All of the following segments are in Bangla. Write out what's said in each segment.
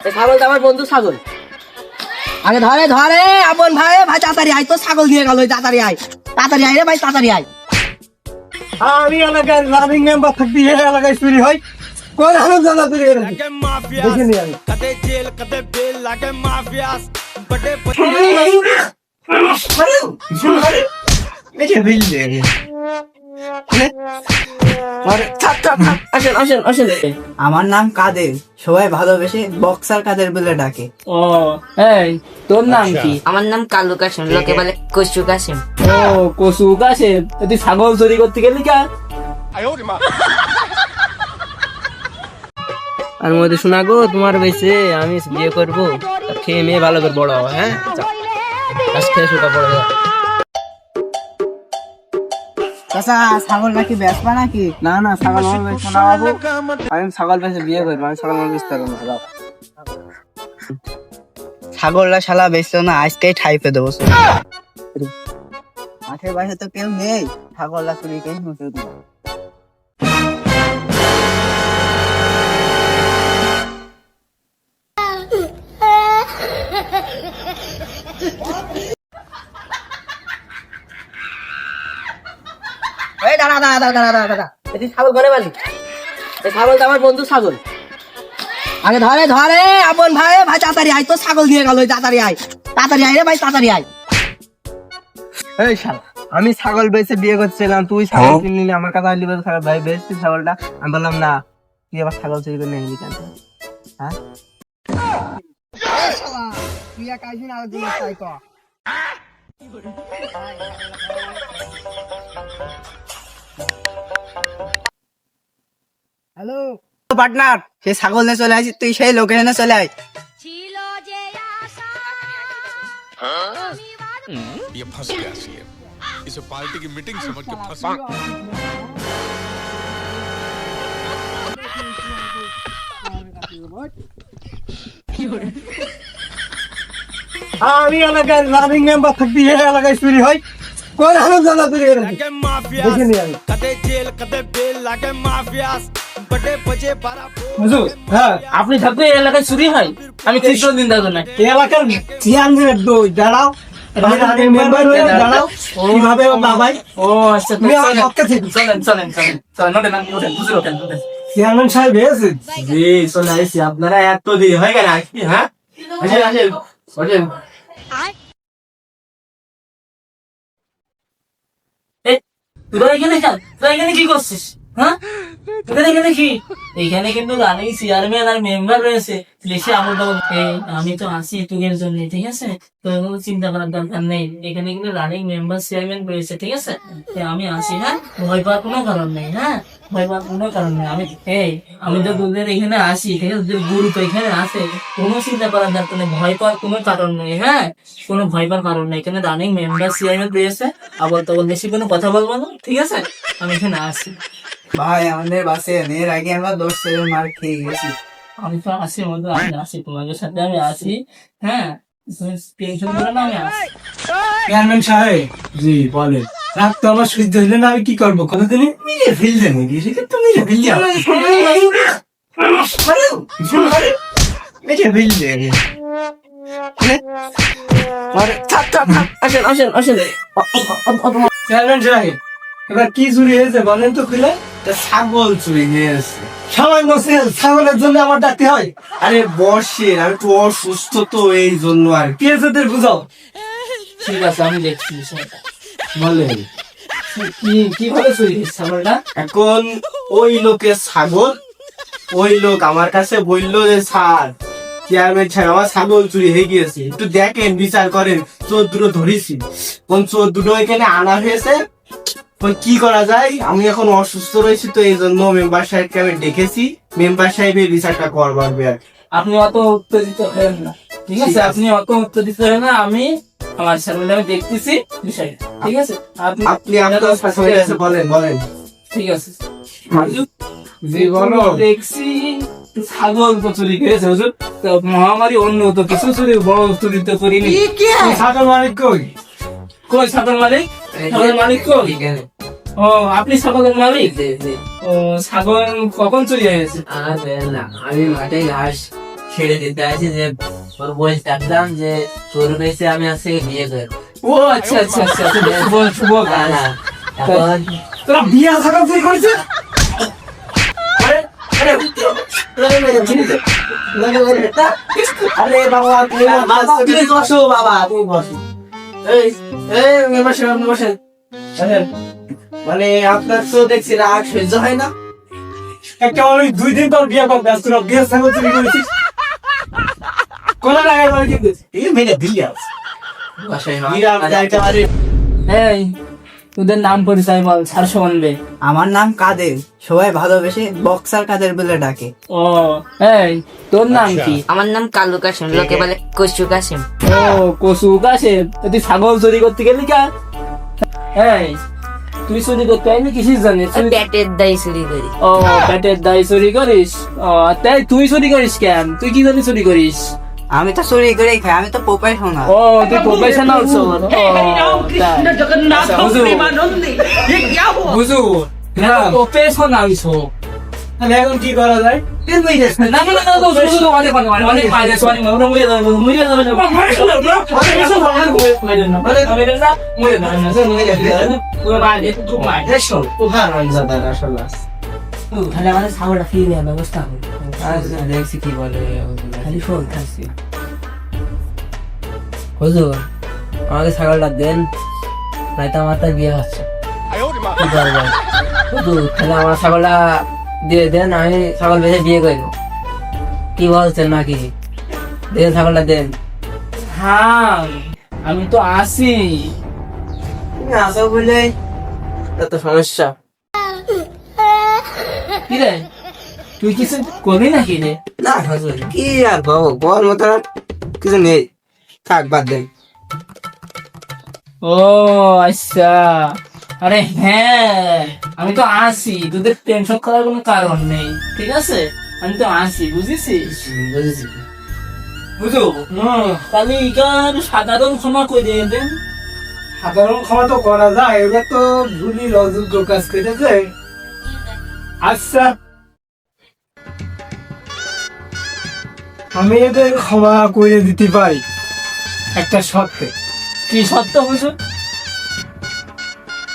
এই ছাগলটা আমার বন্ধু ছাগল আগে ধরে ধরে আপন ভাই ভাই তাড়াতাড়ি আয় তো ছাগল নিয়ে গেল তাড়াতাড়ি আয় তাড়াতাড়ি আয় রে ভাই তাড়াতাড়ি আয় আমি এলাকার রানিং মেম্বার থাকবি এই এলাকায় চুরি হয় কোন হালত জানা চুরি জেল কদে বেল লাগে মাফিয়াস বড়ে বড়ে এই যে আমার নাম কাদের? সবাই ভালোবেসে বক্সার কাদের বলে ডাকে। ও এই তোর নাম কি? আমার নাম কালু লোকে বলে কচু ও তুই ছাগল চুরি করতে গেলি কা? আর মধ্যে শোনা গো তোমার বেশে আমি বিয়ে করব। খেয়ে মেয়ে ভালো করে বড় হবে হ্যাঁ? বড় চাচা ছাগল নাকি বেচবা নাকি? না না ছাগল আমার না বাবু। আমি ছাগল বেশি বিয়ে করব আমি ছাগল আমার বেচতে পারব না ছাগলটা শালা বেচলো না আজকেই ঠাইপে দেবো মাঠের বাইরে তো কেউ নেই ছাগলটা চুরি করে মুখে দেবো দাঁড়া দাঁড়া দাঁড়া দাঁড়া দাঁড়া এটি ছাগল ঘরে বালি। এই ছাগলটা আমার বন্ধু ছাগল। আগে ধরে ধরে আপন ভাই ভাই তাড়াতাড়ি আয় তো ছাগল নিয়ে গেল তাড়াতাড়ি আয়। তাড়াতাড়ি আয় রে ভাই তাড়াতাড়ি আয়। এই শালা আমি ছাগল বেচে বিয়ে করছিলাম তুই ছাগল কিনলি না আমার কাছে আসলি বলে ছাগল ভাই বেচছিস ছাগলটা। আমি বললাম না তুই আবার ছাগল চুরি করে নিয়ে কেন? হ্যাঁ? তুই এক আসবি আর দুই তাই কর হ্যালো পার্টনার সে ছাগল নিয়ে চলে আসি তুই সেই লোকের এনে চলে আয় ছিল যে আশা ये फंस गया सीएम इसे पार्टी की मीटिंग समझ के फंस गया আমি এলাকার রানিং মেম্বার থাকতে এই এলাকায় চুরি হয় কোন হালত জানা চুরি করে लागे माफिया দেখিনি আমি कदे जेल कदे बेल আপনি থাকবে এই এলাকায় চুরি হয়? আমি ত্রিশ দিন দাদু না। এই এলাকার চেয়ারম্যানের দই দাঁড়াও। হ্যাঁ কি করছিস? হ্যাঁ? এখানে কিন্তু রানিং চেয়ারম্যান আর মেম্বার রয়েছে। দেশে আমল আমি তো আসি তোদের জন্য, ঠিক আছে? তো চিন্তা করার দরকার নেই। এখানে কিন্তু রানিং মেম্বার চেয়ারম্যান রয়েছে, ঠিক আছে? আমি আসি হ্যাঁ? ভয় পাওয়ার কোনো কারণ নেই হ্যাঁ? ভয় পাওয়ার কোনো কারণ নেই। আমি, এই, আমি তো তোদের এখানে আসি ঠিক আছে? তোদের গুরু তো এখানে আছে। কোনো চিন্তা করার দরকার নেই। ভয় পাওয়ার কোনো কারণ নেই হ্যাঁ? কোনো ভয় পাওয়ার কারণ নেই। এখানে রানিং মেম্বার চেয়ারম্যান রয়েছে। আবার তখন বেশি কোনো কথা বলব না, ঠিক আছে? আমি এখানে আসি ভাই আমাদের বাসে এর আগে আমরা দশ সেভেন মার খেয়ে গেছি আমি তো আসি মতো আমি আসি তোমাদের সাথে আমি আসি হ্যাঁ জি বলেন রাত তো আমার সহ্য হইলে না আমি কি করব কতদিন মিলে ফেললে নাকি সেটা তো মিলে ফেললে মিলে ফেললে চেয়ারম্যান সাহেব এবার কি চুরি হয়েছে বলেন তো খুলে? ছাগল চুরি হয়েছে। সামান্য সেল ছাগলের জন্য আমার ডাকতে হয়। আরে আমি তো অসুস্থ তো এই জন্য আর কি। তোদের বুঝাও। ঠিক আছে আমি দেখছি বলেন। কি কীভাবে চুরি হয়েছে ছাগলটা? এখন ওই লোকের ছাগল ওই লোক আমার কাছে বলল যে স্যার চেয়ারম্যান সাহেব আমার ছাগল চুরি হয়ে গিয়েছে। একটু দেখেন বিচার করেন। চোর দুটো ধরেছি। কোন চোর দুটো এখানে আনা হয়েছে? কি করা যায়? আমি এখন অসুস্থ রয়েছি তো এই জন্য মেম্বার সাহেবকে আমি ডেকেছি। মেম্বার সাহেবের বিচারটা করবার আর আপনি অত উত্তেজিত হবেন না ঠিক আছে? আপনি অত উত্তেজিত হবেন না আমি আমার সামনে আমি দেখতেছি বিষয়টা ঠিক আছে? আপনি আপনি আপনার শাসনের কাছে বলেন বলেন। ঠিক আছে। জি বলো। দেখছি ছাগল তো চুরি করেছে হুজুর। তো মহামারী অন্য তো কিছু চুরি বড় চুরি তো করিনি ছাগল মালিক কই? কই ছাগল মালিক ছাগল মালিক কই ও আপনি ছাগলের মালিক ও ছাগল কখন চুরি হয়েছে আর না আমি মাঠে ঘাস ছেড়ে দিতে আছে যে ওর বই ডাকলাম যে তোর বেশি আমি আজকে বিয়ে করব ও আচ্ছা আচ্ছা আচ্ছা শুভ শুভ তোরা বিয়া থাকা তুই করেছিস আরে বাবা তুমি বসো বাবা তুমি বসো এই এই মানে আপনার তো দেখছি রাগ সহ্য হয় না। একটা দুই দিন পর বিয়ে করবে তোরা বিয়ে সাথে তুমি করেছিস। কোন রাগের বাড়ি কিন্তু এই মেয়ে দিল্লি আছে। এই তোদের নাম পরিচয় বল ছাড় শুনবে আমার নাম কাদের? সবাই ভালোবেসে বক্সার কাদের বলে ডাকে। ও। এই তোর নাম কি? আমার নাম কালু কাশিম লোকে বলে কচু কাশিম ও কসু কাছে তুই ছাগল চুরি করতে গেলি কা? এই তুই চুরি করতে আইনি কিসিস জানিস চুরি- পেটের দাই চুরি করি। ও পেটের দায় চুরি করিস? ও তাই তুই চুরি করিস কেন? তুই কি জানি চুরি করিস? আমি তো চুরি করেই খাই আমি তো পোপাই শোনা ও তুই। প্রফেশনাল চোর হুজুর। হুজুর প্রফেশনাল চোর তাহলে এখন কি করা যায়? আমাদের নেওয়ার ব্যবস্থা দেখছি কি বলে খালি শোন খাচ্ছি হুজুর আমাকে ছাগলটা দেন নয়তো আমার তার বিয়ে হচ্ছে। হুজুর তাহলে আমার ছাগলটা দিয়ে দেন আমি ছাগল বেঁচে বিয়ে করব। কি বলছেন নাকি? দেন ছাগলটা দেন। হ্যাঁ আমি তো আসি। তুমি আসো বলে এত সমস্যা। কি রে? তুই কিছু করবি নাকি রে? না হুজুর কি আর বাবু বল মতো কিছু নেই। থাক বাদ দেন। ও আচ্ছা। আরে হ্যাঁ আমি তো আসি তোদের টেনশন করার কোনো কারণ নেই ঠিক আছে? আমি তো আসি বুঝেছিস? বুঝেছি। বুঝো? তাহলে ইকার সাধারণ ক্ষমা করে দিয়ে দেন। সাধারণ ক্ষমা তো করা যায় এবার তো ভুলি অযোগ্য কাজ করেছে আচ্ছা। আমি এদের ক্ষমা করে দিতে পারি। একটা শর্তে। কি সত্য বুঝো?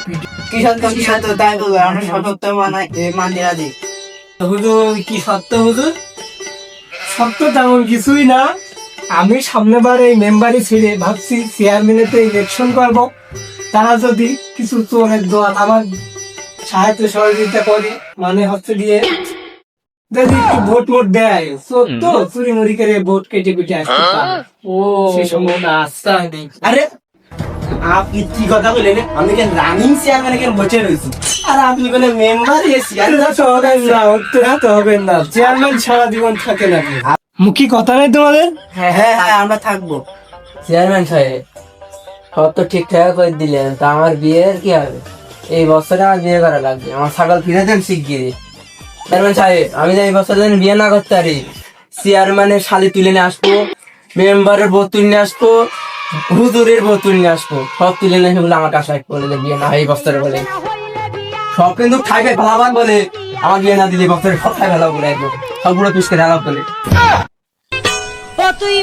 কি সত্য কি সত্য তাই বলব আমরা সত্য মানাই মানি রাজি। হুজুর কি সত্য হুজুর? সত্য তেমন কিছুই না। আমি সামনেবার এই মেম্বারই ছেড়ে ভাবছি চেয়ারম্যানেতে ইলেকশন করব। তারা যদি কিছু চোরের দোয়াল আমার সাহায্য সহযোগিতা করে মানে হচ্ছে দিয়ে যদি একটু ভোট মোট দেয় চোর তো চুরি মুড়ি করে ভোট কেটে পিটে আসতে ও সম্ভাবনা আচ্ছা নেই। আরে আপনি কি কথা বলেন আমি কেন রানিং চেয়ারম্যান কেন বসে রয়েছি। আর আপনি বলে মেম্বার হবেন না হবেন না। চেয়ারম্যান সারা জীবন থাকে না। মুখী কথা নেই তোমাদের? হ্যাঁ হ্যাঁ হ্যাঁ আমরা থাকব। চেয়ারম্যান সাহেব সব তো ঠিকঠাক করে দিলেন তা আমার বিয়ের কি হবে? এই বছরে আমার বিয়ে করা লাগবে আমার ছাগল ফিরে দেন শিগগিরই। চেয়ারম্যান সাহেব আমি যে এই বছর যেন বিয়ে না করতে পারি চেয়ারম্যানের শালি তুলে নিয়ে আসব মেম্বারের বউ তুলে নিয়ে আসব হুজুরের বউ তুলে নিয়ে আসব। সব তুলে নিয়ে এসে বলে আমার কাছে বলে যে বিয়ে না হয় এই বছরে বলে। সব কিন্তু খাইবে ভালাবান বলে। আমার বিয়ে না দিলে বছরে সব খাই ভালো বলে একদম। সব পুরো পিস করে। বলে তুই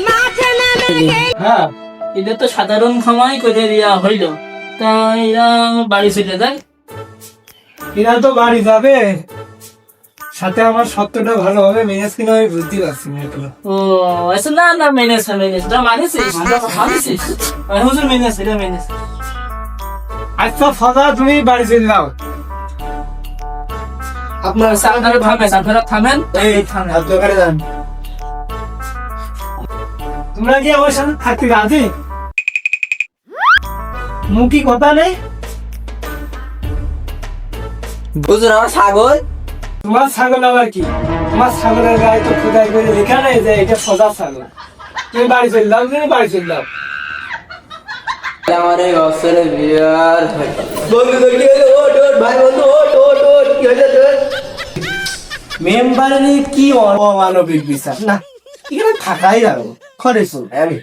হ্যাঁ। এটা তো সাধারণ ক্ষমাই করে দেওয়া হইল। তা এরা বাড়ি চলে যায়। এরা তো বাড়ি যাবে। সাথে আমার সত্যটা ভালো হবে মেনেজ কিনা আমি বুঝতে পারছি না এগুলো। ও আচ্ছা না না মেনেস মেনেস এটা মানিসিস মানিসিস হুজুর মেনেস এটা মেনেস আচ্ছা ফাদা তুমি বাড়ি চলে যাও। আপনার আপনারা থামেন আপনারা থামেন। এই দোকানে যান। তোমরা কি আমার সাথে থাকতে রাজি? মুখী কথা নেই? হুজুর আমার ছাগল। তোমার ছাগল আবার কি? তোমার ছাগলের গায়ে তো খোদাই করে লেখা নেই যে এটা সজা ছাগল। তুমি বাড়ি চলে যাও তুমি বাড়ি চলে যাও। আমার এই বছরে বিয়ার মেম্বারের কি অমানবিক বিচার? না এখানে থাকাই যাব খরে চল। আমি